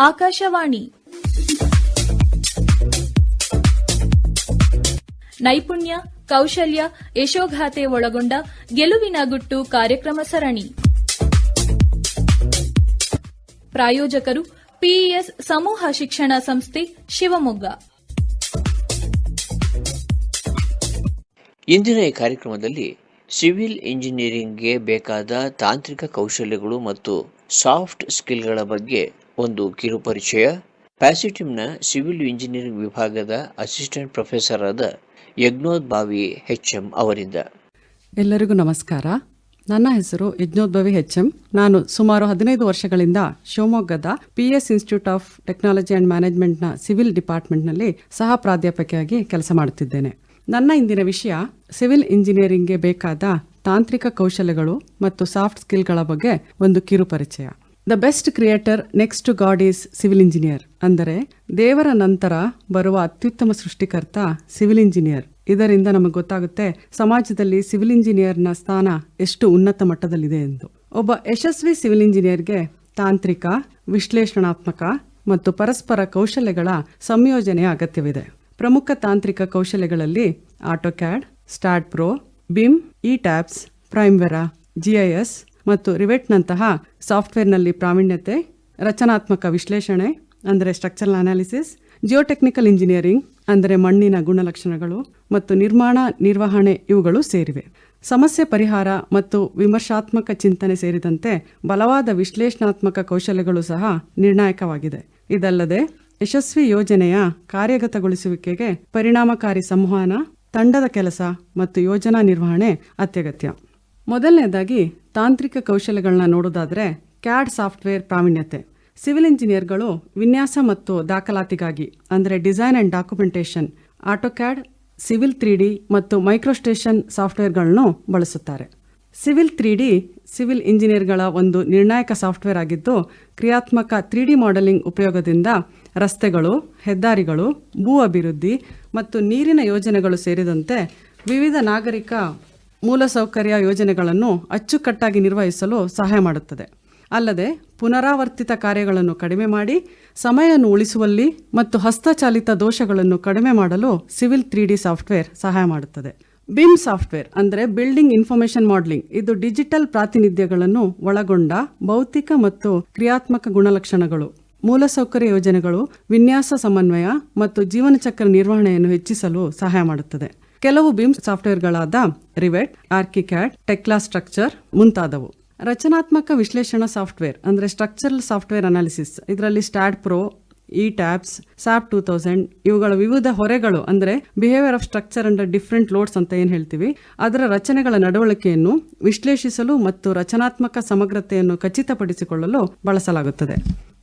ಆಕಾಶವಾಣಿ. ನೈಪುಣ್ಯ, ಕೌಶಲ್ಯ, ಯಶೋಗಾಥೆ ಒಳಗೊಂಡ ಗೆಲುವಿನ ಗುಟ್ಟು ಕಾರ್ಯಕ್ರಮ ಸರಣಿ. ಪ್ರಾಯೋಜಕರು ಪಿಇಎಸ್ ಸಮೂಹ ಶಿಕ್ಷಣ ಸಂಸ್ಥೆ ಶಿವಮೊಗ್ಗ. ಇಂದಿನ ಈ ಕಾರ್ಯಕ್ರಮದಲ್ಲಿ ಸಿವಿಲ್ ಇಂಜಿನಿಯರಿಂಗ್ಗೆ ಬೇಕಾದ ತಾಂತ್ರಿಕ ಕೌಶಲ್ಯಗಳು ಮತ್ತು ಸಾಫ್ಟ್ ಸ್ಕಿಲ್ಗಳ ಬಗ್ಗೆ ಒಂದು ಕಿರು ಪರಿಚಯ. ಪ್ಯಾಸಿಟಿಮ್ನ ಸಿವಿಲ್ ಇಂಜಿನಿಯರಿಂಗ್ ವಿಭಾಗದ ಅಸಿಸ್ಟೆಂಟ್ ಪ್ರೊಫೆಸರ್ ಆದ ಯಜ್ಞೋದ್ಭಾವಿ ಹೆಚ್ ಎಂ ಅವರಿಂದ. ಎಲ್ಲರಿಗೂ ನಮಸ್ಕಾರ. ನನ್ನ ಹೆಸರು ಯಜ್ಞೋದ್ಭವಿ ಎಚ್ ಎಂ ನಾನು ಸುಮಾರು ಹದಿನೈದು ವರ್ಷಗಳಿಂದ ಶಿವಮೊಗ್ಗದ P S institute of technology and ಮ್ಯಾನೇಜ್ಮೆಂಟ್ನ civil ಡಿಪಾರ್ಟ್ಮೆಂಟ್ನಲ್ಲಿ ಸಹ ಪ್ರಾಧ್ಯಾಪಕಿಯಾಗಿ ಕೆಲಸ ಮಾಡುತ್ತಿದ್ದೇನೆ. ನನ್ನ ಇಂದಿನ ವಿಷಯ ಸಿವಿಲ್ ಇಂಜಿನಿಯರಿಂಗ್ಗೆ ಬೇಕಾದ ತಾಂತ್ರಿಕ ಕೌಶಲ್ಯಗಳು ಮತ್ತು ಸಾಫ್ಟ್ ಸ್ಕಿಲ್ಗಳ ಬಗ್ಗೆ ಒಂದು ಕಿರು ಪರಿಚಯ. The best creator next to god is civil engineer ಅಂದರೆ ದೇವರ ನಂತರ ಬರುವ ಅತ್ಯುತ್ತಮ ಸೃಷ್ಟಿಕರ್ತ ಸಿವಿಲ್ ಇಂಜಿನಿಯರ್ ಇದರಿಂದ ನಮಗೆ ಗೊತ್ತಾಗುತ್ತೆ ಸಮಾಜದಲ್ಲಿ ಸಿವಿಲ್ ಇಂಜಿನಿಯರ್ನ ಸ್ಥಾನ ಎಷ್ಟು ಉನ್ನತ ಮಟ್ಟದಲ್ಲಿದೆ ಎಂದು. ಒಬ್ಬ ಯಶಸ್ವಿ ಸಿವಿಲ್ ಇಂಜಿನಿಯರ್ಗೆ ತಾಂತ್ರಿಕ, ವಿಶ್ಲೇಷಣಾತ್ಮಕ ಮತ್ತು ಪರಸ್ಪರ ಕೌಶಲ್ಯಗಳ ಸಂಯೋಜನೆಯ ಅಗತ್ಯವಿದೆ. ಪ್ರಮುಖ ತಾಂತ್ರಿಕ ಕೌಶಲ್ಯಗಳಲ್ಲಿ AutoCAD, STAAD Pro, BIM ETABS Primavera GIS ಮತ್ತು ರಿವೆಟ್ನಂತಹ ಸಾಫ್ಟ್ವೇರ್ನಲ್ಲಿ ಪ್ರಾವೀಣ್ಯತೆ, ರಚನಾತ್ಮಕ ವಿಶ್ಲೇಷಣೆ, ಅಂದರೆ ಸ್ಟ್ರಕ್ಚರಲ್ ಅನಾಲಿಸಿಸ್, ಜಿಯೋಟೆಕ್ನಿಕಲ್ ಇಂಜಿನಿಯರಿಂಗ್, ಅಂದರೆ ಮಣ್ಣಿನ ಗುಣಲಕ್ಷಣಗಳು ಮತ್ತು ನಿರ್ಮಾಣ, ನಿರ್ವಹಣೆ ಇವುಗಳು ಸೇರಿವೆ. ಸಮಸ್ಯೆ ಪರಿಹಾರ ಮತ್ತು ವಿಮರ್ಶಾತ್ಮಕ ಚಿಂತನೆ ಸೇರಿದಂತೆ ಬಲವಾದ ವಿಶ್ಲೇಷಣಾತ್ಮಕ ಕೌಶಲ್ಯಗಳು ಸಹ ನಿರ್ಣಾಯಕವಾಗಿದೆ. ಇದಲ್ಲದೆ ಯಶಸ್ವಿ ಯೋಜನೆಯ ಕಾರ್ಯಗತಗೊಳಿಸುವಿಕೆಗೆ ಪರಿಣಾಮಕಾರಿ ಸಂವಹನ, ತಂಡದ ಕೆಲಸ ಮತ್ತು ಯೋಜನಾ ನಿರ್ವಹಣೆ ಅತ್ಯಗತ್ಯ. ಮೊದಲನೇದಾಗಿ ತಾಂತ್ರಿಕ ಕೌಶಲ್ಯಗಳನ್ನ ನೋಡೋದಾದ್ರೆ ಕ್ಯಾಡ್ ಸಾಫ್ಟ್ವೇರ್ ಪ್ರಾವೀಣ್ಯತೆ. ಸಿವಿಲ್ ಇಂಜಿನಿಯರ್ಗಳು ವಿನ್ಯಾಸ ಮತ್ತು ದಾಖಲಾತಿಗಾಗಿ, ಅಂದರೆ design and documentation, AutoCAD, civil three D ಮತ್ತು ಮೈಕ್ರೋಸ್ಟೇಷನ್ ಸಾಫ್ಟ್ವೇರ್ಗಳನ್ನು ಬಳಸುತ್ತಾರೆ. ಸಿವಿಲ್ ತ್ರೀ ಡಿ ಸಿವಿಲ್ ಇಂಜಿನಿಯರ್ಗಳ ಒಂದು ನಿರ್ಣಾಯಕ ಸಾಫ್ಟ್ವೇರ್ ಆಗಿದ್ದು, ಕ್ರಿಯಾತ್ಮಕ ತ್ರೀ ಡಿ ಮಾಡೆಲಿಂಗ್ ಉಪಯೋಗದಿಂದ ರಸ್ತೆಗಳು, ಹೆದ್ದಾರಿಗಳು, ಭೂ ಅಭಿವೃದ್ಧಿ ಮತ್ತು ನೀರಿನ ಯೋಜನೆಗಳು ಸೇರಿದಂತೆ ವಿವಿಧ ನಾಗರಿಕ ಮೂಲಸೌಕರ್ಯ ಯೋಜನೆಗಳನ್ನು ಅಚ್ಚುಕಟ್ಟಾಗಿ ನಿರ್ವಹಿಸಲು ಸಹಾಯ ಮಾಡುತ್ತದೆ. ಅಲ್ಲದೆ ಪುನರಾವರ್ತಿತ ಕಾರ್ಯಗಳನ್ನು ಕಡಿಮೆ ಮಾಡಿ, ಸಮಯವನ್ನು ಉಳಿಸುವಲ್ಲಿ ಮತ್ತು ಹಸ್ತಚಾಲಿತ ದೋಷಗಳನ್ನು ಕಡಿಮೆ ಮಾಡಲು ಸಿವಿಲ್ ತ್ರೀ ಡಿ ಸಾಫ್ಟ್ವೇರ್ ಸಹಾಯ ಮಾಡುತ್ತದೆ. ಬಿಮ್ ಸಾಫ್ಟ್ವೇರ್ ಅಂದರೆ ಬಿಲ್ಡಿಂಗ್ ಇನ್ಫಾರ್ಮೇಷನ್ ಮಾಡಲಿಂಗ್. ಇದು ಡಿಜಿಟಲ್ ಪ್ರಾತಿನಿಧ್ಯಗಳನ್ನು ಒಳಗೊಂಡ ಭೌತಿಕ ಮತ್ತು ಕ್ರಿಯಾತ್ಮಕ ಗುಣಲಕ್ಷಣಗಳು. ಮೂಲಸೌಕರ್ಯ ಯೋಜನೆಗಳು ವಿನ್ಯಾಸ ಸಮನ್ವಯ ಮತ್ತು ಜೀವನ ಚಕ್ರ ನಿರ್ವಹಣೆಯನ್ನು ಹೆಚ್ಚಿಸಲು ಸಹಾಯ ಮಾಡುತ್ತದೆ. ಕೆಲವು Bhim ಸಾಫ್ಟ್ವೇರ್ಗಳಾದ Revit ArchiCAD Tekla structure ಮುಂತಾದವು. ರಚನಾತ್ಮಕ ವಿಶ್ಲೇಷಣಾ ಸಾಫ್ಟ್ವೇರ್ ಅಂದರೆ ಸ್ಟ್ರಕ್ಚರಲ್ ಸಾಫ್ಟ್ವೇರ್ ಅನಾಲಿಸಿಸ್. ಇದರಲ್ಲಿ STAAD Pro ETABS SAP two thousand ಇವುಗಳ ವಿವಿಧ ಹೊರೆಗಳು ಅಂದರೆ behaviour of structure under different loads ಅಂತ ಏನು ಹೇಳ್ತೀವಿ. ಅದರ ರಚನೆಗಳ ನಡವಳಿಕೆಯನ್ನು ವಿಶ್ಲೇಷಿಸಲು ಮತ್ತು ರಚನಾತ್ಮಕ ಸಮಗ್ರತೆಯನ್ನು ಖಚಿತಪಡಿಸಿಕೊಳ್ಳಲು ಬಳಸಲಾಗುತ್ತದೆ.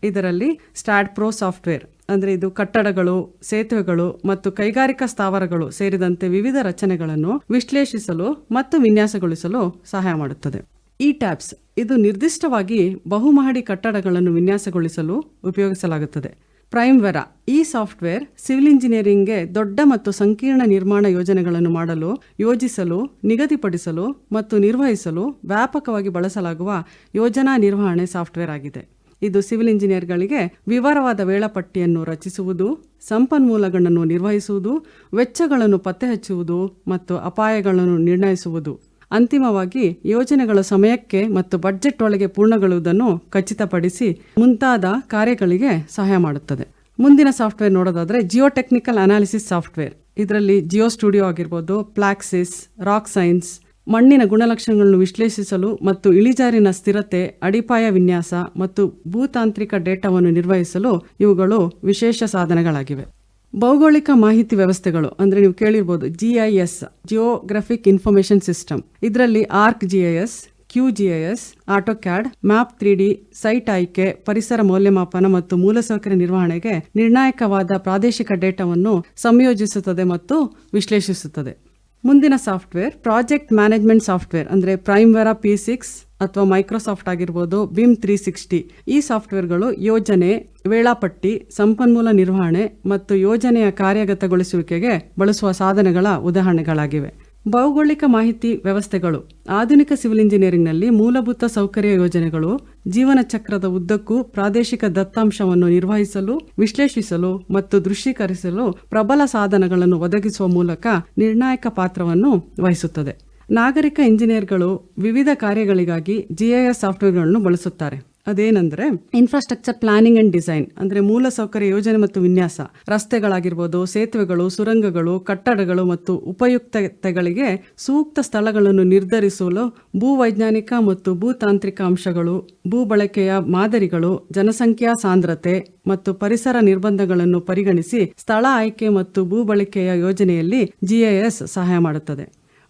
ಇದರಲ್ಲಿ ಸ್ಟ್ಯಾಡ್ ಪ್ರೋ ಸಾಫ್ಟ್ವೇರ್ ಅಂದರೆ ಇದು ಕಟ್ಟಡಗಳು, ಸೇತುವೆಗಳು ಮತ್ತು ಕೈಗಾರಿಕಾ ಸ್ಥಾವರಗಳು ಸೇರಿದಂತೆ ವಿವಿಧ ರಚನೆಗಳನ್ನು ವಿಶ್ಲೇಷಿಸಲು ಮತ್ತು ವಿನ್ಯಾಸಗೊಳಿಸಲು ಸಹಾಯ ಮಾಡುತ್ತದೆ. ಇ ಟ್ಯಾಪ್ಸ್ ಇದು ನಿರ್ದಿಷ್ಟವಾಗಿ ಬಹುಮಹಡಿ ಕಟ್ಟಡಗಳನ್ನು ವಿನ್ಯಾಸಗೊಳಿಸಲು ಉಪಯೋಗಿಸಲಾಗುತ್ತದೆ. ಪ್ರೈಮ್ವೆರಾ ಈ ಸಾಫ್ಟ್ವೇರ್ ಸಿವಿಲ್ ಇಂಜಿನಿಯರಿಂಗ್ಗೆ ದೊಡ್ಡ ಮತ್ತು ಸಂಕೀರ್ಣ ನಿರ್ಮಾಣ ಯೋಜನೆಗಳನ್ನು ಮಾಡಲು, ಯೋಜಿಸಲು, ನಿಗದಿಪಡಿಸಲು ಮತ್ತು ನಿರ್ವಹಿಸಲು ವ್ಯಾಪಕವಾಗಿ ಬಳಸಲಾಗುವ ಯೋಜನಾ ನಿರ್ವಹಣೆ ಸಾಫ್ಟ್ವೇರ್ ಆಗಿದೆ. ಇದು ಸಿವಿಲ್ ಇಂಜಿನಿಯರ್ಗಳಿಗೆ ವಿವರವಾದ ವೇಳಾಪಟ್ಟಿಯನ್ನು ರಚಿಸುವುದು, ಸಂಪನ್ಮೂಲಗಳನ್ನು ನಿರ್ವಹಿಸುವುದು, ವೆಚ್ಚಗಳನ್ನು ಪತ್ತೆಹಚ್ಚುವುದು ಮತ್ತು ಅಪಾಯಗಳನ್ನು ನಿರ್ಣಯಿಸುವುದು. ಅಂತಿಮವಾಗಿ ಯೋಜನೆಗಳ ಸಮಯಕ್ಕೆ ಮತ್ತು ಬಡ್ಜೆಟ್ ಒಳಗೆ ಪೂರ್ಣಗೊಳ್ಳುವುದನ್ನು ಖಚಿತಪಡಿಸಿ ಮುಂತಾದ ಕಾರ್ಯಗಳಿಗೆ ಸಹಾಯ ಮಾಡುತ್ತದೆ. ಮುಂದಿನ ಸಾಫ್ಟ್ವೇರ್ ನೋಡೋದಾದ್ರೆ ಜಿಯೋಟೆಕ್ನಿಕಲ್ ಅನಾಲಿಸಿಸ್ ಸಾಫ್ಟ್ವೇರ್. ಇದರಲ್ಲಿ ಜಿಯೋ ಸ್ಟುಡಿಯೋ ಆಗಿರ್ಬೋದು, ಪ್ಲಾಕ್ಸಿಸ್, ರಾಕ್ ಸೈನ್ಸ್ ಮಣ್ಣಿನ ಗುಣಲಕ್ಷಣಗಳನ್ನು ವಿಶ್ಲೇಷಿಸಲು ಮತ್ತು ಇಳಿಜಾರಿನ ಸ್ಥಿರತೆ, ಅಡಿಪಾಯ ವಿನ್ಯಾಸ ಮತ್ತು ಭೂತಾಂತ್ರಿಕ ಡೇಟಾವನ್ನು ನಿರ್ವಹಿಸಲು ಇವುಗಳು ವಿಶೇಷ ಸಾಧನಗಳಾಗಿವೆ. ಭೌಗೋಳಿಕ ಮಾಹಿತಿ ವ್ಯವಸ್ಥೆಗಳು ಅಂದರೆ ನೀವು ಕೇಳಿರ್ಬೋದು ಜಿಐಎಸ್ ಜಿಯೋಗ್ರಫಿಕ್ ಇನ್ಫಾರ್ಮೇಶನ್ ಸಿಸ್ಟಮ್ ಇದರಲ್ಲಿ Arc GIS Q GIS AutoCAD map three D site ಆಯ್ಕೆ, ಪರಿಸರ ಮೌಲ್ಯಮಾಪನ ಮತ್ತು ಮೂಲಸೌಕರ್ಯ ನಿರ್ವಹಣೆಗೆ ನಿರ್ಣಾಯಕವಾದ ಪ್ರಾದೇಶಿಕ ಡೇಟಾವನ್ನು ಸಂಯೋಜಿಸುತ್ತದೆ ಮತ್ತು ವಿಶ್ಲೇಷಿಸುತ್ತದೆ. ಮುಂದಿನ ಸಾಫ್ಟ್ವೇರ್ ಪ್ರಾಜೆಕ್ಟ್ ಮ್ಯಾನೇಜ್ಮೆಂಟ್ ಸಾಫ್ಟ್ವೇರ್, ಅಂದರೆ ಪ್ರೈಮ್ವೆರಾ ಪಿ ಸಿಕ್ಸ್ ಅಥವಾ ಮೈಕ್ರೋಸಾಫ್ಟ್ ಆಗಿರ್ಬೋದು ಬಿಮ್ ತ್ರೀ ಸಿಕ್ಸ್ಟಿ ಈ ಸಾಫ್ಟ್ವೇರ್ಗಳು ಯೋಜನೆ, ವೇಳಾಪಟ್ಟಿ, ಸಂಪನ್ಮೂಲ ನಿರ್ವಹಣೆ ಮತ್ತು ಯೋಜನೆಯ ಕಾರ್ಯಗತಗೊಳಿಸುವಿಕೆಗೆ ಬಳಸುವ ಸಾಧನಗಳ ಉದಾಹರಣೆಗಳಾಗಿವೆ. ಭೌಗೋಳಿಕ ಮಾಹಿತಿ ವ್ಯವಸ್ಥೆಗಳು, ಆಧುನಿಕ ಸಿವಿಲ್ ಇಂಜಿನಿಯರಿಂಗ್ನಲ್ಲಿ ಮೂಲಭೂತ ಸೌಕರ್ಯ ಯೋಜನೆಗಳು, ಜೀವನ ಚಕ್ರದ ಉದ್ದಕ್ಕೂ ಪ್ರಾದೇಶಿಕ ದತ್ತಾಂಶವನ್ನು ನಿರ್ವಹಿಸಲು, ವಿಶ್ಲೇಷಿಸಲು ಮತ್ತು ದೃಶ್ಯೀಕರಿಸಲು ಪ್ರಬಲ ಸಾಧನಗಳನ್ನು ಒದಗಿಸುವ ಮೂಲಕ ನಿರ್ಣಾಯಕ ಪಾತ್ರವನ್ನು ವಹಿಸುತ್ತದೆ. ನಾಗರಿಕ ಇಂಜಿನಿಯರ್ಗಳು ವಿವಿಧ ಕಾರ್ಯಗಳಿಗಾಗಿ ಜಿಐಎಸ್ ಸಾಫ್ಟ್ವೇರ್ಗಳನ್ನು ಬಳಸುತ್ತಾರೆ. ಅದೇನೆಂದರೆ ಇನ್ಫ್ರಾಸ್ಟ್ರಕ್ಚರ್ ಪ್ಲಾನಿಂಗ್ ಅಂಡ್ ಡಿಸೈನ್ ಅಂದ್ರೆ ಮೂಲಸೌಕರ್ಯ ಯೋಜನೆ ಮತ್ತು ವಿನ್ಯಾಸ. ರಸ್ತೆಗಳಾಗಿರ್ಬೋದು, ಸೇತುವೆಗಳು, ಸುರಂಗಗಳು, ಕಟ್ಟಡಗಳು ಮತ್ತು ಉಪಯುಕ್ತತೆಗಳಿಗೆ ಸೂಕ್ತ ಸ್ಥಳಗಳನ್ನು ನಿರ್ಧರಿಸಲು ಭೂವೈಜ್ಞಾನಿಕ ಮತ್ತು ಭೂತಾಂತ್ರಿಕ ಅಂಶಗಳು, ಭೂ ಬಳಕೆಯ ಮಾದರಿಗಳು, ಜನಸಂಖ್ಯಾ ಸಾಂದ್ರತೆ ಮತ್ತು ಪರಿಸರ ನಿರ್ಬಂಧಗಳನ್ನು ಪರಿಗಣಿಸಿ ಸ್ಥಳ ಆಯ್ಕೆ ಮತ್ತು ಭೂ ಬಳಕೆಯ ಯೋಜನೆಯಲ್ಲಿ ಜಿಐಎಸ್ ಸಹಾಯ ಮಾಡುತ್ತದೆ.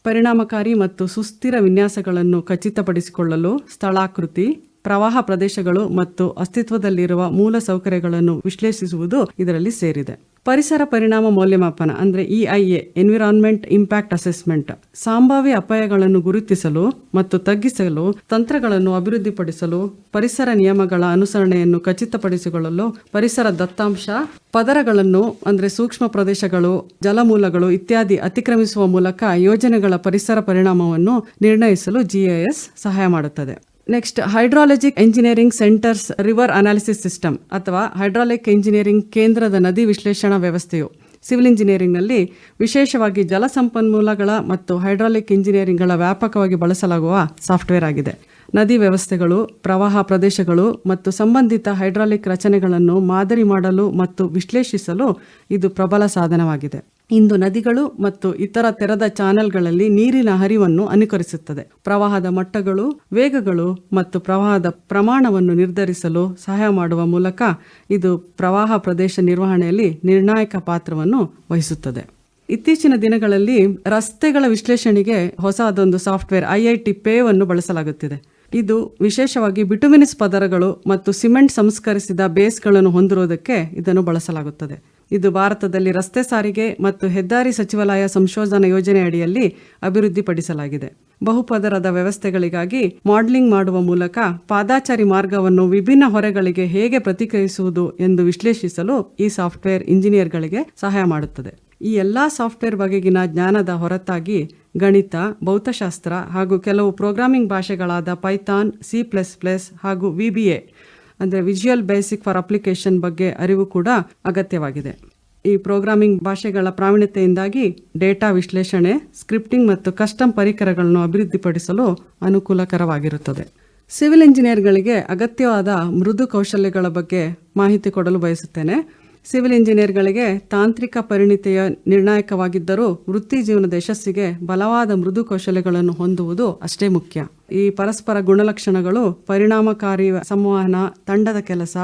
ಪರಿಣಾಮಕಾರಿ ಮತ್ತು ಸುಸ್ಥಿರ ವಿನ್ಯಾಸಗಳನ್ನು ಖಚಿತಪಡಿಸಿಕೊಳ್ಳಲು ಸ್ಥಳಾಕೃತಿ ಪ್ರವಾಹ ಪ್ರದೇಶಗಳು ಮತ್ತು ಅಸ್ತಿತ್ವದಲ್ಲಿರುವ ಮೂಲ ಸೌಕರ್ಯಗಳನ್ನು ವಿಶ್ಲೇಷಿಸುವುದು ಇದರಲ್ಲಿ ಸೇರಿದೆ. ಪರಿಸರ ಪರಿಣಾಮ ಮೌಲ್ಯಮಾಪನ, ಅಂದರೆ ಇಐಎ ಎನ್ವಿರಾನ್ಮೆಂಟ್ ಇಂಪ್ಯಾಕ್ಟ್ ಅಸೆಸ್ಮೆಂಟ್ ಸಂಭಾವ್ಯ ಅಪಾಯಗಳನ್ನು ಗುರುತಿಸಲು ಮತ್ತು ತಗ್ಗಿಸಲು, ತಂತ್ರಗಳನ್ನು ಅಭಿವೃದ್ಧಿಪಡಿಸಲು, ಪರಿಸರ ನಿಯಮಗಳ ಅನುಸರಣೆಯನ್ನು ಖಚಿತಪಡಿಸಿಕೊಳ್ಳಲು ಪರಿಸರ ದತ್ತಾಂಶ, ಪದರಗಳನ್ನು, ಅಂದರೆ ಸೂಕ್ಷ್ಮ ಪ್ರದೇಶಗಳು, ಜಲಮೂಲಗಳು ಇತ್ಯಾದಿ ಅತಿಕ್ರಮಿಸುವ ಮೂಲಕ ಯೋಜನೆಗಳ ಪರಿಸರ ಪರಿಣಾಮವನ್ನು ನಿರ್ಣಯಿಸಲು ಜಿಐಎಸ್ ಸಹಾಯ ಮಾಡುತ್ತದೆ. Next hydrologic engineering centres river analysis system ಅಥವಾ ಹೈಡ್ರಾಲಿಕ್ ಎಂಜಿನಿಯರಿಂಗ್ ಕೇಂದ್ರದ ನದಿ ವಿಶ್ಲೇಷಣಾ ವ್ಯವಸ್ಥೆಯು. ಸಿವಿಲ್ ಇಂಜಿನಿಯರಿಂಗ್ನಲ್ಲಿ ವಿಶೇಷವಾಗಿ ಜಲಸಂಪನ್ಮೂಲಗಳ ಮತ್ತು ಹೈಡ್ರಾಲಿಕ್ ಇಂಜಿನಿಯರಿಂಗ್ಗಳ ವ್ಯಾಪಕವಾಗಿ ಬಳಸಲಾಗುವ ಸಾಫ್ಟ್ವೇರ್ ಆಗಿದೆ. ನದಿ ವ್ಯವಸ್ಥೆಗಳು, ಪ್ರವಾಹ ಪ್ರದೇಶಗಳು ಮತ್ತು ಸಂಬಂಧಿತ ಹೈಡ್ರಾಲಿಕ್ ರಚನೆಗಳನ್ನು ಮಾದರಿ ಮಾಡಲು ಮತ್ತು ವಿಶ್ಲೇಷಿಸಲು ಇದು ಪ್ರಬಲ ಸಾಧನವಾಗಿದೆ. ಇಂದು ನದಿಗಳು ಮತ್ತು ಇತರ ತೆರೆದ ಚಾನೆಲ್ಗಳಲ್ಲಿ ನೀರಿನ ಹರಿವನ್ನು ಅನುಕರಿಸುತ್ತದೆ. ಪ್ರವಾಹದ ಮಟ್ಟಗಳು, ವೇಗಗಳು ಮತ್ತು ಪ್ರವಾಹದ ಪ್ರಮಾಣವನ್ನು ನಿರ್ಧರಿಸಲು ಸಹಾಯ ಮಾಡುವ ಮೂಲಕ ಇದು ಪ್ರವಾಹ ಪ್ರದೇಶ ನಿರ್ವಹಣೆಯಲ್ಲಿ ನಿರ್ಣಾಯಕ ಪಾತ್ರವನ್ನು ವಹಿಸುತ್ತದೆ. ಇತ್ತೀಚಿನ ದಿನಗಳಲ್ಲಿ ರಸ್ತೆಗಳ ವಿಶ್ಲೇಷಣೆಗೆ ಹೊಸದೊಂದು ಸಾಫ್ಟ್ವೇರ್ ಐಐಟಿ ಪೇ ಅನ್ನು ಬಳಸಲಾಗುತ್ತಿದೆ. ಇದು ವಿಶೇಷವಾಗಿ ಬಿಟುಮಿನಿಸ್ ಪದರಗಳು ಮತ್ತು ಸಿಮೆಂಟ್ ಸಂಸ್ಕರಿಸಿದ ಬೇಸ್ಗಳನ್ನು ಹೊಂದಿರುವುದಕ್ಕೆ ಇದನ್ನು ಬಳಸಲಾಗುತ್ತದೆ. ಇದು ಭಾರತದಲ್ಲಿ ರಸ್ತೆ ಸಾರಿಗೆ ಮತ್ತು ಹೆದ್ದಾರಿ ಸಚಿವಾಲಯ ಸಂಶೋಧನಾ ಯೋಜನೆ ಅಡಿಯಲ್ಲಿ ಅಭಿವೃದ್ಧಿಪಡಿಸಲಾಗಿದೆ. ಬಹುಪದರದ ವ್ಯವಸ್ಥೆಗಳಿಗಾಗಿ ಮಾಡೆಲಿಂಗ್ ಮಾಡುವ ಮೂಲಕ ಪಾದಾಚಾರಿ ಮಾರ್ಗವನ್ನು ವಿಭಿನ್ನ ಹೊರೆಗಳಿಗೆ ಹೇಗೆ ಪ್ರತಿಕ್ರಿಯಿಸುವುದು ಎಂದು ವಿಶ್ಲೇಷಿಸಲು ಈ ಸಾಫ್ಟ್ವೇರ್ ಇಂಜಿನಿಯರ್ಗಳಿಗೆ ಸಹಾಯ ಮಾಡುತ್ತದೆ. ಈ ಎಲ್ಲಾ ಸಾಫ್ಟ್ವೇರ್ ಬಗೆಗಿನ ಜ್ಞಾನದ ಹೊರತಾಗಿ ಗಣಿತ, ಭೌತಶಾಸ್ತ್ರ ಹಾಗೂ ಕೆಲವು ಪ್ರೋಗ್ರಾಮಿಂಗ್ ಭಾಷೆಗಳಾದ ಪೈಥಾನ್, ಸಿ ಪ್ಲಸ್ ಪ್ಲಸ್ ಹಾಗೂ ವಿಬಿಎ ಅಂದರೆ ವಿಜುವಲ್ ಬೇಸಿಕ್ ಫಾರ್ ಅಪ್ಲಿಕೇಶನ್ ಬಗ್ಗೆ ಅರಿವು ಕೂಡ ಅಗತ್ಯವಾಗಿದೆ. ಈ ಪ್ರೋಗ್ರಾಮಿಂಗ್ ಭಾಷೆಗಳ ಪ್ರಾವೀಣ್ಯತೆಯಿಂದಾಗಿ ಡೇಟಾ ವಿಶ್ಲೇಷಣೆ ಸ್ಕ್ರಿಪ್ಟಿಂಗ್ ಮತ್ತು ಕಸ್ಟಮ್ ಪರಿಕರಗಳನ್ನು ಅಭಿವೃದ್ಧಿಪಡಿಸಲು ಅನುಕೂಲಕರವಾಗಿರುತ್ತದೆ. ಸಿವಿಲ್ ಇಂಜಿನಿಯರ್ಗಳಿಗೆ ಅಗತ್ಯವಾದ ಮೃದು ಕೌಶಲ್ಯಗಳ ಬಗ್ಗೆ ಮಾಹಿತಿ ಕೊಡಲು ಬಯಸುತ್ತೇನೆ. ಸಿವಿಲ್ ಇಂಜಿನಿಯರ್ಗಳಿಗೆ ತಾಂತ್ರಿಕ ಪರಿಣಿತಿಯ ನಿರ್ಣಾಯಕವಾಗಿದ್ದರೂ ವೃತ್ತಿ ಜೀವನದ ಯಶಸ್ಸಿಗೆ ಬಲವಾದ ಮೃದು ಕೌಶಲ್ಯಗಳನ್ನು ಹೊಂದುವುದು ಅಷ್ಟೇ ಮುಖ್ಯ. ಈ ಪರಸ್ಪರ ಗುಣಲಕ್ಷಣಗಳು ಪರಿಣಾಮಕಾರಿ ಸಂವಹನ, ತಂಡದ ಕೆಲಸ,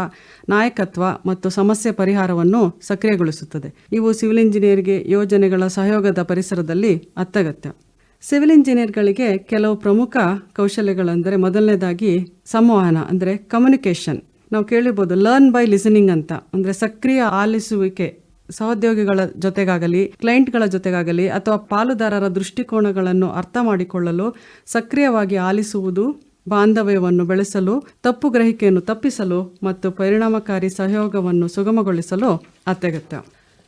ನಾಯಕತ್ವ ಮತ್ತು ಸಮಸ್ಯೆ ಪರಿಹಾರವನ್ನು ಸಕ್ರಿಯಗೊಳಿಸುತ್ತದೆ. ಇವು ಸಿವಿಲ್ ಇಂಜಿನಿಯರ್ಗೆ ಯೋಜನೆಗಳ ಸಹಯೋಗದ ಪರಿಸರದಲ್ಲಿ ಅತ್ಯಗತ್ಯ. ಸಿವಿಲ್ ಇಂಜಿನಿಯರ್ಗಳಿಗೆ ಕೆಲವು ಪ್ರಮುಖ ಕೌಶಲ್ಯಗಳೆಂದರೆ ಮೊದಲನೇದಾಗಿ ಸಂವಹನ, ಅಂದರೆ ಕಮ್ಯುನಿಕೇಷನ್ ನಾವು ಕೇಳಿರ್ಬೋದು ಲರ್ನ್ ಬೈ ಲಿಸನಿಂಗ್ ಅಂತ. ಅಂದ್ರೆ ಸಕ್ರಿಯ ಆಲಿಸುವಿಕೆ, ಸಹೋದ್ಯೋಗಿಗಳ ಜೊತೆಗಾಗಲಿ ಕ್ಲೈಂಟ್ಗಳ ಜೊತೆಗಾಗಲಿ ಅಥವಾ ಪಾಲುದಾರರ ದೃಷ್ಟಿಕೋನಗಳನ್ನು ಅರ್ಥ ಮಾಡಿಕೊಳ್ಳಲು ಸಕ್ರಿಯವಾಗಿ ಆಲಿಸುವುದು, ಬಾಂಧವ್ಯವನ್ನು ಬೆಳೆಸಲು, ತಪ್ಪು ಗ್ರಹಿಕೆಯನ್ನು ತಪ್ಪಿಸಲು ಮತ್ತು ಪರಿಣಾಮಕಾರಿ ಸಹಯೋಗವನ್ನು ಸುಗಮಗೊಳಿಸಲು ಅತ್ಯಗತ್ಯ.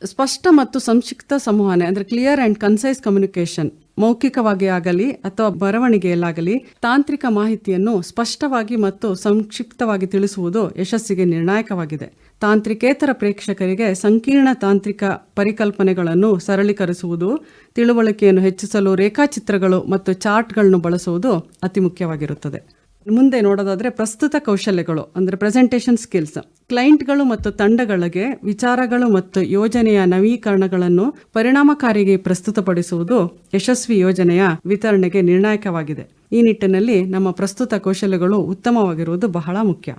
ಸ್ಪಷ್ಟ ಮತ್ತು ಸಂಕ್ಷಿಪ್ತ ಸಂವಹನೆ, ಅಂದರೆ ಕ್ಲಿಯರ್ ಆ್ಯಂಡ್ ಕನ್ಸೈಸ್ ಕಮ್ಯುನಿಕೇಷನ್ ಮೌಖಿಕವಾಗಿ ಆಗಲಿ ಅಥವಾ ಬರವಣಿಗೆಯಲ್ಲಾಗಲಿ ತಾಂತ್ರಿಕ ಮಾಹಿತಿಯನ್ನು ಸ್ಪಷ್ಟವಾಗಿ ಮತ್ತು ಸಂಕ್ಷಿಪ್ತವಾಗಿ ತಿಳಿಸುವುದು ಯಶಸ್ಸಿಗೆ ನಿರ್ಣಾಯಕವಾಗಿದೆ. ತಾಂತ್ರಿಕೇತರ ಪ್ರೇಕ್ಷಕರಿಗೆ ಸಂಕೀರ್ಣ ತಾಂತ್ರಿಕ ಪರಿಕಲ್ಪನೆಗಳನ್ನು ಸರಳೀಕರಿಸುವುದು, ತಿಳುವಳಿಕೆಯನ್ನು ಹೆಚ್ಚಿಸಲು ರೇಖಾಚಿತ್ರಗಳು ಮತ್ತು ಚಾರ್ಟ್ಗಳನ್ನು ಬಳಸುವುದು ಅತಿ ಮುಖ್ಯವಾಗಿರುತ್ತದೆ. ಮುಂದೆ ನೋಡೋದಾದ್ರೆ ಪ್ರಸ್ತುತ ಕೌಶಲ್ಯಗಳು, ಅಂದರೆ ಪ್ರೆಸೆಂಟೇಷನ್ ಸ್ಕಿಲ್ಸ್ ಕ್ಲೈಂಟ್ಗಳು ಮತ್ತು ತಂಡಗಳಿಗೆ ವಿಚಾರಗಳು ಮತ್ತು ಯೋಜನೆಯ ನವೀಕರಣಗಳನ್ನು ಪರಿಣಾಮಕಾರಿಗೆ ಪ್ರಸ್ತುತಪಡಿಸುವುದು ಯಶಸ್ವಿ ಯೋಜನೆಯ ವಿತರಣೆಗೆ ನಿರ್ಣಾಯಕವಾಗಿದೆ. ಈ ನಿಟ್ಟಿನಲ್ಲಿ ನಮ್ಮ ಪ್ರಸ್ತುತ ಕೌಶಲ್ಯಗಳು ಉತ್ತಮವಾಗಿರುವುದು ಬಹಳ ಮುಖ್ಯ.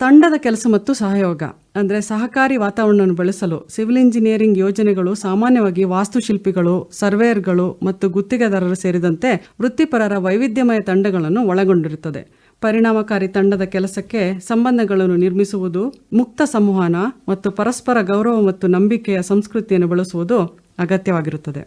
ತಂಡದ ಕೆಲಸ ಮತ್ತು ಸಹಯೋಗ, ಅಂದರೆ ಸಹಕಾರಿ ವಾತಾವರಣವನ್ನು ಬೆಳೆಸಲು ಸಿವಿಲ್ ಇಂಜಿನಿಯರಿಂಗ್ ಯೋಜನೆಗಳು, ಸಾಮಾನ್ಯವಾಗಿ ವಾಸ್ತುಶಿಲ್ಪಿಗಳು, ಸರ್ವೇಯರ್ಗಳು ಮತ್ತು ಗುತ್ತಿಗೆದಾರರು ಸೇರಿದಂತೆ ವೃತ್ತಿಪರರ ವೈವಿಧ್ಯಮಯ ತಂಡಗಳನ್ನು ಒಳಗೊಂಡಿರುತ್ತದೆ. ಪರಿಣಾಮಕಾರಿ ತಂಡದ ಕೆಲಸಕ್ಕೆ ಸಂಬಂಧಗಳನ್ನು ನಿರ್ಮಿಸುವುದು, ಮುಕ್ತ ಸಂವಹನ ಮತ್ತು ಪರಸ್ಪರ ಗೌರವ ಮತ್ತು ನಂಬಿಕೆಯ ಸಂಸ್ಕೃತಿಯನ್ನು ಬಳಸುವುದು ಅಗತ್ಯವಾಗಿರುತ್ತದೆ.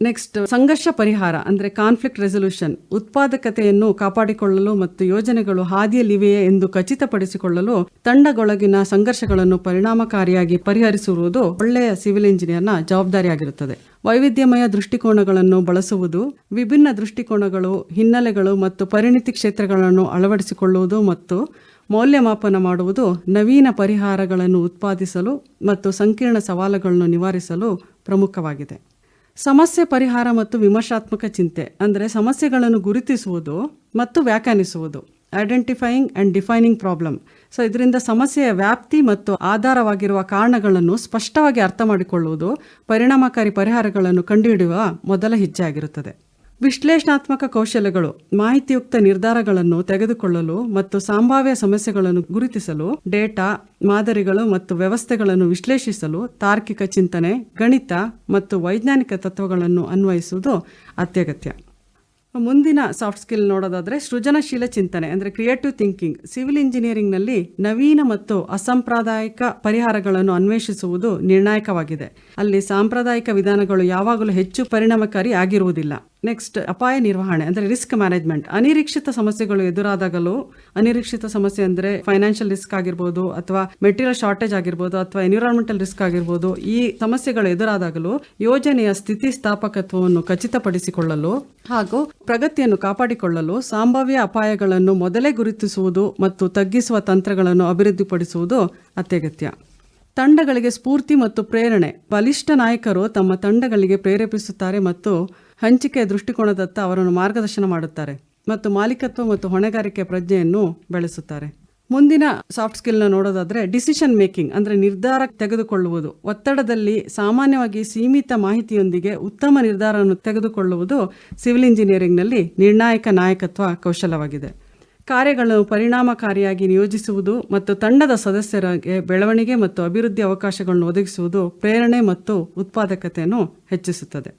ನೆಕ್ಸ್ಟ್ ಸಂಘರ್ಷ ಪರಿಹಾರ, ಅಂದರೆ ಕಾನ್ಫ್ಲಿಕ್ಟ್ ರೆಸೊಲ್ಯೂಷನ್ ಉತ್ಪಾದಕತೆಯನ್ನು ಕಾಪಾಡಿಕೊಳ್ಳಲು ಮತ್ತು ಯೋಜನೆಗಳು ಹಾದಿಯಲ್ಲಿವೆಯೇ ಎಂದು ಖಚಿತಪಡಿಸಿಕೊಳ್ಳಲು ತಂಡಗೊಳಗಿನ ಸಂಘರ್ಷಗಳನ್ನು ಪರಿಣಾಮಕಾರಿಯಾಗಿ ಪರಿಹರಿಸುವುದು ಒಳ್ಳೆಯ ಸಿವಿಲ್ ಇಂಜಿನಿಯರ್ನ ಜವಾಬ್ದಾರಿಯಾಗಿರುತ್ತದೆ. ವೈವಿಧ್ಯಮಯ ದೃಷ್ಟಿಕೋನಗಳನ್ನು ಬಳಸುವುದು, ವಿಭಿನ್ನ ದೃಷ್ಟಿಕೋನಗಳು, ಹಿನ್ನೆಲೆಗಳು ಮತ್ತು ಪರಿಣಿತಿ ಕ್ಷೇತ್ರಗಳನ್ನು ಅಳವಡಿಸಿಕೊಳ್ಳುವುದು ಮತ್ತು ಮೌಲ್ಯಮಾಪನ ಮಾಡುವುದು ನವೀನ ಪರಿಹಾರಗಳನ್ನು ಉತ್ಪಾದಿಸಲು ಮತ್ತು ಸಂಕೀರ್ಣ ಸವಾಲುಗಳನ್ನು ನಿವಾರಿಸಲು ಪ್ರಮುಖವಾಗಿದೆ. ಸಮಸ್ಯೆ ಪರಿಹಾರ ಮತ್ತು ವಿಮರ್ಶಾತ್ಮಕ ಚಿಂತೆ, ಅಂದರೆ ಸಮಸ್ಯೆಗಳನ್ನು ಗುರುತಿಸುವುದು ಮತ್ತು ವ್ಯಾಖ್ಯಾನಿಸುವುದು identifying and defining problem so ಇದರಿಂದ ಸಮಸ್ಯೆಯ ವ್ಯಾಪ್ತಿ ಮತ್ತು ಆಧಾರವಾಗಿರುವ ಕಾರಣಗಳನ್ನು ಸ್ಪಷ್ಟವಾಗಿ ಅರ್ಥ ಮಾಡಿಕೊಳ್ಳುವುದು ಪರಿಣಾಮಕಾರಿ ಪರಿಹಾರಗಳನ್ನು ಕಂಡುಹಿಡಿಯುವ ಮೊದಲ ಹೆಜ್ಜೆ ಆಗಿರುತ್ತದೆ ವಿಶ್ಲೇಷಣಾತ್ಮಕ ಕೌಶಲ್ಯಗಳು ಮಾಹಿತಿಯುಕ್ತ ನಿರ್ಧಾರಗಳನ್ನು ತೆಗೆದುಕೊಳ್ಳಲು ಮತ್ತು ಸಂಭಾವ್ಯ ಸಮಸ್ಯೆಗಳನ್ನು ಗುರುತಿಸಲು, ಡೇಟಾ, ಮಾದರಿಗಳು ಮತ್ತು ವ್ಯವಸ್ಥೆಗಳನ್ನು ವಿಶ್ಲೇಷಿಸಲು ತಾರ್ಕಿಕ ಚಿಂತನೆ, ಗಣಿತ ಮತ್ತು ವೈಜ್ಞಾನಿಕ ತತ್ವಗಳನ್ನು ಅನ್ವಯಿಸುವುದು ಅತ್ಯಗತ್ಯ. ಮುಂದಿನ ಸಾಫ್ಟ್ ಸ್ಕಿಲ್ ನೋಡೋದಾದ್ರೆ ಸೃಜನಶೀಲ ಚಿಂತನೆ, ಅಂದರೆ ಕ್ರಿಯೇಟಿವ್ ಥಿಂಕಿಂಗ್ ಸಿವಿಲ್ ಇಂಜಿನಿಯರಿಂಗ್ನಲ್ಲಿ ನವೀನ ಮತ್ತು ಅಸಾಂಪ್ರದಾಯಿಕ ಪರಿಹಾರಗಳನ್ನು ಅನ್ವೇಷಿಸುವುದು ನಿರ್ಣಾಯಕವಾಗಿದೆ. ಅಲ್ಲಿ ಸಾಂಪ್ರದಾಯಿಕ ವಿಧಾನಗಳು ಯಾವಾಗಲೂ ಹೆಚ್ಚು ಪರಿಣಾಮಕಾರಿ ಆಗಿರುವುದಿಲ್ಲ. ನೆಕ್ಸ್ಟ್ ಅಪಾಯ ನಿರ್ವಹಣೆ, ಅಂದರೆ ರಿಸ್ಕ್ ಮ್ಯಾನೇಜ್ಮೆಂಟ್ ಅನಿರೀಕ್ಷಿತ ಸಮಸ್ಯೆಗಳು ಎದುರಾದಾಗಲೂ, ಅನಿರೀಕ್ಷಿತ ಸಮಸ್ಯೆ ಅಂದರೆ ಫೈನಾನ್ಷಿಯಲ್ ರಿಸ್ಕ್ ಆಗಿರ್ಬೋದು ಅಥವಾ ಮೆಟೀರಿಯಲ್ ಶಾರ್ಟೇಜ್ ಆಗಿರ್ಬೋದು ಅಥವಾ ಎನ್ವಿರಾನ್ಮೆಂಟಲ್ ರಿಸ್ಕ್ ಆಗಿರ್ಬೋದು, ಈ ಸಮಸ್ಯೆಗಳು ಎದುರಾದಾಗಲೂ ಯೋಜನೆಯ ಸ್ಥಿತಿ ಸ್ಥಾಪಕತ್ವವನ್ನು ಖಚಿತಪಡಿಸಿಕೊಳ್ಳಲು ಹಾಗೂ ಪ್ರಗತಿಯನ್ನು ಕಾಪಾಡಿಕೊಳ್ಳಲು ಸಂಭಾವ್ಯ ಅಪಾಯಗಳನ್ನು ಮೊದಲೇ ಗುರುತಿಸುವುದು ಮತ್ತು ತಗ್ಗಿಸುವ ತಂತ್ರಗಳನ್ನು ಅಭಿವೃದ್ಧಿಪಡಿಸುವುದು ಅತ್ಯಗತ್ಯ. ತಂಡಗಳಿಗೆ ಸ್ಫೂರ್ತಿ ಮತ್ತು ಪ್ರೇರಣೆ. ಬಲಿಷ್ಠ ನಾಯಕರು ತಮ್ಮ ತಂಡಗಳಿಗೆ ಪ್ರೇರೇಪಿಸುತ್ತಾರೆ ಮತ್ತು ಹಂಚಿಕೆಯ ದೃಷ್ಟಿಕೋನದತ್ತ ಅವರನ್ನು ಮಾರ್ಗದರ್ಶನ ಮಾಡುತ್ತಾರೆ ಮತ್ತು ಮಾಲೀಕತ್ವ ಮತ್ತು ಹೊಣೆಗಾರಿಕೆ ಪ್ರಜ್ಞೆಯನ್ನು ಬೆಳೆಸುತ್ತಾರೆ. ಮುಂದಿನ ಸಾಫ್ಟ್ ಸ್ಕಿಲ್ನ ನೋಡೋದಾದರೆ ಡಿಸಿಷನ್ ಮೇಕಿಂಗ್, ಅಂದರೆ ನಿರ್ಧಾರ ತೆಗೆದುಕೊಳ್ಳುವುದು. ಒತ್ತಡದಲ್ಲಿ ಸಾಮಾನ್ಯವಾಗಿ ಸೀಮಿತ ಮಾಹಿತಿಯೊಂದಿಗೆ ಉತ್ತಮ ನಿರ್ಧಾರವನ್ನು ತೆಗೆದುಕೊಳ್ಳುವುದು ಸಿವಿಲ್ ಇಂಜಿನಿಯರಿಂಗ್ನಲ್ಲಿ ನಿರ್ಣಾಯಕ ನಾಯಕತ್ವ ಕೌಶಲವಾಗಿದೆ. ಕಾರ್ಯಗಳನ್ನು ಪರಿಣಾಮಕಾರಿಯಾಗಿ ನಿಯೋಜಿಸುವುದು ಮತ್ತು ತಂಡದ ಸದಸ್ಯರಿಗೆ ಬೆಳವಣಿಗೆ ಮತ್ತು ಅಭಿವೃದ್ಧಿ ಅವಕಾಶಗಳನ್ನು ಒದಗಿಸುವುದು ಪ್ರೇರಣೆ ಮತ್ತು ಉತ್ಪಾದಕತೆಯನ್ನು ಹೆಚ್ಚಿಸುತ್ತದೆ.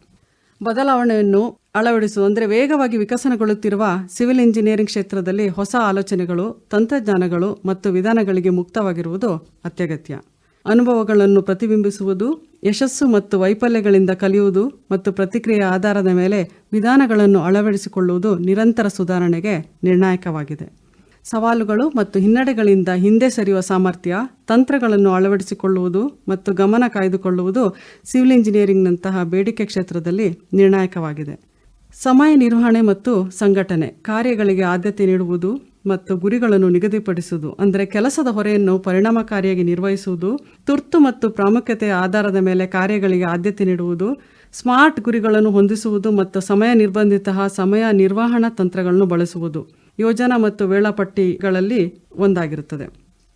ಬದಲಾವಣೆಯನ್ನು ಅಳವಡಿಸುವುದು ಅಂದರೆ ವೇಗವಾಗಿ ವಿಕಸನಗೊಳ್ಳುತ್ತಿರುವ ಸಿವಿಲ್ ಇಂಜಿನಿಯರಿಂಗ್ ಕ್ಷೇತ್ರದಲ್ಲಿ ಹೊಸ ಆಲೋಚನೆಗಳು, ತಂತ್ರಜ್ಞಾನಗಳು ಮತ್ತು ವಿಧಾನಗಳಿಗೆ ಮುಕ್ತವಾಗಿರುವುದು ಅತ್ಯಗತ್ಯ. ಅನುಭವಗಳನ್ನು ಪ್ರತಿಬಿಂಬಿಸುವುದು, ಯಶಸ್ಸು ಮತ್ತು ವೈಫಲ್ಯಗಳಿಂದ ಕಲಿಯುವುದು ಮತ್ತು ಪ್ರತಿಕ್ರಿಯೆಯ ಆಧಾರದ ಮೇಲೆ ವಿಧಾನಗಳನ್ನು ಅಳವಡಿಸಿಕೊಳ್ಳುವುದು ನಿರಂತರ ಸುಧಾರಣೆಗೆ ನಿರ್ಣಾಯಕವಾಗಿದೆ. ಸವಾಲುಗಳು ಮತ್ತು ಹಿನ್ನಡೆಗಳಿಂದ ಹಿಂದೆ ಸರಿಯುವ ಸಾಮರ್ಥ್ಯ, ತಂತ್ರಗಳನ್ನು ಅಳವಡಿಸಿಕೊಳ್ಳುವುದು ಮತ್ತು ಗಮನ ಕಾಯ್ದುಕೊಳ್ಳುವುದು ಸಿವಿಲ್ ಇಂಜಿನಿಯರಿಂಗ್ನಂತಹ ಬೇಡಿಕೆ ಕ್ಷೇತ್ರದಲ್ಲಿ ನಿರ್ಣಾಯಕವಾಗಿದೆ. ಸಮಯ ನಿರ್ವಹಣೆ ಮತ್ತು ಸಂಘಟನೆ, ಕಾರ್ಯಗಳಿಗೆ ಆದ್ಯತೆ ನೀಡುವುದು ಮತ್ತು ಗುರಿಗಳನ್ನು ನಿಗದಿಪಡಿಸುವುದು, ಅಂದರೆ ಕೆಲಸದ ಹೊರೆಯನ್ನು ಪರಿಣಾಮಕಾರಿಯಾಗಿ ನಿರ್ವಹಿಸುವುದು, ತುರ್ತು ಮತ್ತು ಪ್ರಾಮುಖ್ಯತೆಯ ಆಧಾರದ ಮೇಲೆ ಕಾರ್ಯಗಳಿಗೆ ಆದ್ಯತೆ ನೀಡುವುದು, ಸ್ಮಾರ್ಟ್ ಗುರಿಗಳನ್ನು ಹೊಂದಿಸುವುದು ಮತ್ತು ಸಮಯ ನಿರ್ಬಂಧಿತ ಸಮಯ ನಿರ್ವಹಣಾ ತಂತ್ರಗಳನ್ನು ಬಳಸುವುದು. ಯೋಜನಾ ಮತ್ತು ವೇಳಾಪಟ್ಟಿಗಳಲ್ಲಿ ಒಂದಾಗಿರುತ್ತದೆ.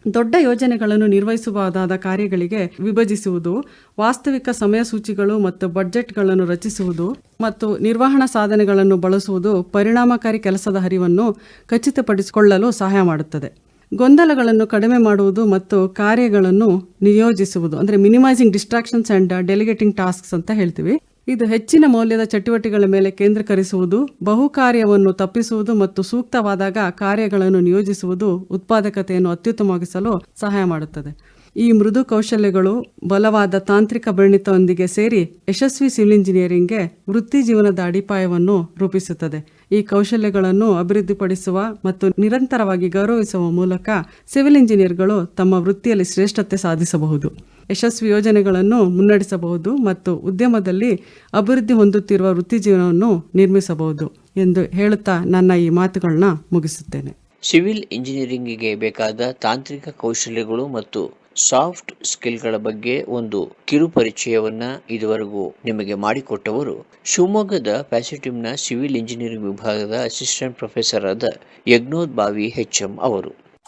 ದೊಡ್ಡ ಯೋಜನೆಗಳನ್ನು ನಿರ್ವಹಿಸಬಹುದಾದ ಕಾರ್ಯಗಳಿಗೆ ವಿಭಜಿಸುವುದು, ವಾಸ್ತವಿಕ ಸಮಯಸೂಚಿಗಳು ಮತ್ತು ಬಡ್ಜೆಟ್ಗಳನ್ನು ರಚಿಸುವುದು ಮತ್ತು ನಿರ್ವಹಣಾ ಸಾಧನೆಗಳನ್ನು ಬಳಸುವುದು ಪರಿಣಾಮಕಾರಿ ಕೆಲಸದ ಹರಿವನ್ನು ಖಚಿತಪಡಿಸಿಕೊಳ್ಳಲು ಸಹಾಯ ಮಾಡುತ್ತದೆ. ಗೊಂದಲಗಳನ್ನು ಕಡಿಮೆ ಮಾಡುವುದು ಮತ್ತು ಕಾರ್ಯಗಳನ್ನು ನಿಯೋಜಿಸುವುದು, ಅಂದರೆ minimising distractions and delegating tasks ಅಂತ ಹೇಳ್ತೀವಿ. ಇದು ಹೆಚ್ಚಿನ ಮೌಲ್ಯದ ಚಟುವಟಿಕೆಗಳ ಮೇಲೆ ಕೇಂದ್ರೀಕರಿಸುವುದು, ಬಹುಕಾರ್ಯವನ್ನು ತಪ್ಪಿಸುವುದು ಮತ್ತು ಸೂಕ್ತವಾದಾಗ ಕಾರ್ಯಗಳನ್ನು ನಿಯೋಜಿಸುವುದು ಉತ್ಪಾದಕತೆಯನ್ನು ಅತ್ಯುತ್ತಮವಾಗಿಸಲು ಸಹಾಯ ಮಾಡುತ್ತದೆ. ಈ ಮೃದು ಕೌಶಲ್ಯಗಳು ಬಲವಾದ ತಾಂತ್ರಿಕ ಪರಿಣಿತದೊಂದಿಗೆ ಸೇರಿ ಯಶಸ್ವಿ ಸಿವಿಲ್ ಇಂಜಿನಿಯರಿಂಗ್ಗೆ ವೃತ್ತಿ ಜೀವನದ ಅಡಿಪಾಯವನ್ನು ರೂಪಿಸುತ್ತದೆ. ಈ ಕೌಶಲ್ಯಗಳನ್ನು ಅಭಿವೃದ್ಧಿಪಡಿಸುವ ಮತ್ತು ನಿರಂತರವಾಗಿ ಗೌರವಿಸುವ ಮೂಲಕ ಸಿವಿಲ್ ಇಂಜಿನಿಯರ್ಗಳು ತಮ್ಮ ವೃತ್ತಿಯಲ್ಲಿ ಶ್ರೇಷ್ಠತೆ ಸಾಧಿಸಬಹುದು. ಯಶಸ್ವಿ ಯೋಜನೆಗಳನ್ನು ಮುನ್ನಡೆಸಬಹುದು ಮತ್ತು ಉದ್ಯಮದಲ್ಲಿ ಅಭಿವೃದ್ಧಿ ಹೊಂದುತ್ತಿರುವ ವೃತ್ತಿ ಜೀವನವನ್ನು ನಿರ್ಮಿಸಬಹುದು ಎಂದು ಹೇಳುತ್ತಾ ನನ್ನ ಈ ಮಾತುಗಳನ್ನ ಮುಗಿಸುತ್ತೇನೆ. ಸಿವಿಲ್ ಇಂಜಿನಿಯರಿಂಗಿಗೆ ಬೇಕಾದ ತಾಂತ್ರಿಕ ಕೌಶಲ್ಯಗಳು ಮತ್ತು ಸಾಫ್ಟ್ ಸ್ಕಿಲ್ಗಳ ಬಗ್ಗೆ ಒಂದು ಕಿರು ಪರಿಚಯವನ್ನ ಇದುವರೆಗೂ ನಿಮಗೆ ಮಾಡಿಕೊಟ್ಟವರು ಶಿವಮೊಗ್ಗದ ಪ್ಯಾಸಿಟಿವ್ನ ಸಿವಿಲ್ ಇಂಜಿನಿಯರಿಂಗ್ ವಿಭಾಗದ ಅಸಿಸ್ಟೆಂಟ್ ಪ್ರೊಫೆಸರ್ ಆದ ಯಜ್ಞೋದ್ ಬಾವಿ ಎಚ್ ಎಂ ಅವರು.